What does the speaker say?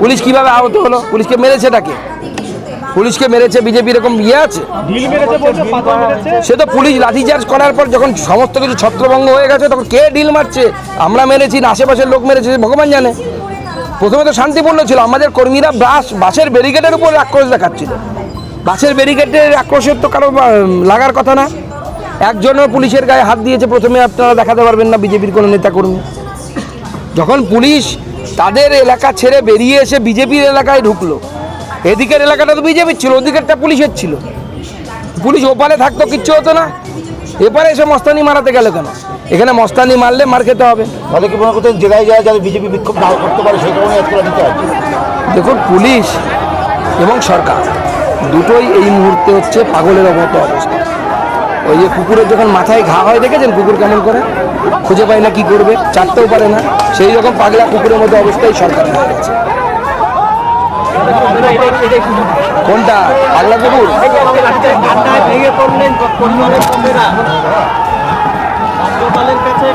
Police কীভাবে আহত হলো? পুলিশকে মেরেছে ডাকে? পুলিশকে মেরেছে বিজেপি এরকম ইয়ে আছে? সে তো পুলিশ লাঠিচার্জ করার পর যখন সমস্ত কিছু ছত্রভঙ্গ হয়ে গেছে তখন কে ডিল মারছে? আমরা মেরেছি না আশেপাশের লোক মেরেছে ভগবান জানে। প্রথমে তো শান্তিপূর্ণ ছিল আমাদের কর্মীরা বাস বাসের ব্যারিকেডের উপর আক্রোশ দেখাচ্ছিল। বাসের ব্যারিকেডের আক্রোশের তো কারও লাগার কথা না। একজনও পুলিশের গায়ে হাত দিয়েছে প্রথমে আপনারা দেখাতে পারবেন না বিজেপির কোনো নেতা নেতাকর্মী। যখন পুলিশ তাদের এলাকা ছেড়ে বেরিয়ে এসে বিজেপির এলাকায় ঢুকলো। এদিকের এলাকাটা তো বিজেপির ছিল ওদিকেরটা পুলিশের ছিল। পুলিশ ওপারে থাকতো কিচ্ছু হতো না। এপারে এসে মস্তানি মারাতে গেল কেন? এখানে মস্তানি মারলে মার খেতে হবে। তাহলে কি মনে করতেন জেলায় যায় যাতে বিজেপি বিক্ষোভ না করতে পারে সেই কারণে হবে দেখুন পুলিশ এবং সরকার দুটোই এই মুহূর্তে হচ্ছে পাগলের মতো অবস্থা। ওই যে কুকুরের যখন মাথায় ঘা হয়, দেখেছেন কুকুর কেমন করে? খুঁজে পায় না কি করবে, চাটতেও পারে না। সেই রকম পাগলা কুকুরের মধ্যে অবস্থায় সরকার হয়ে গেছে। কোনটা? পাগলা কুকুর? কাছে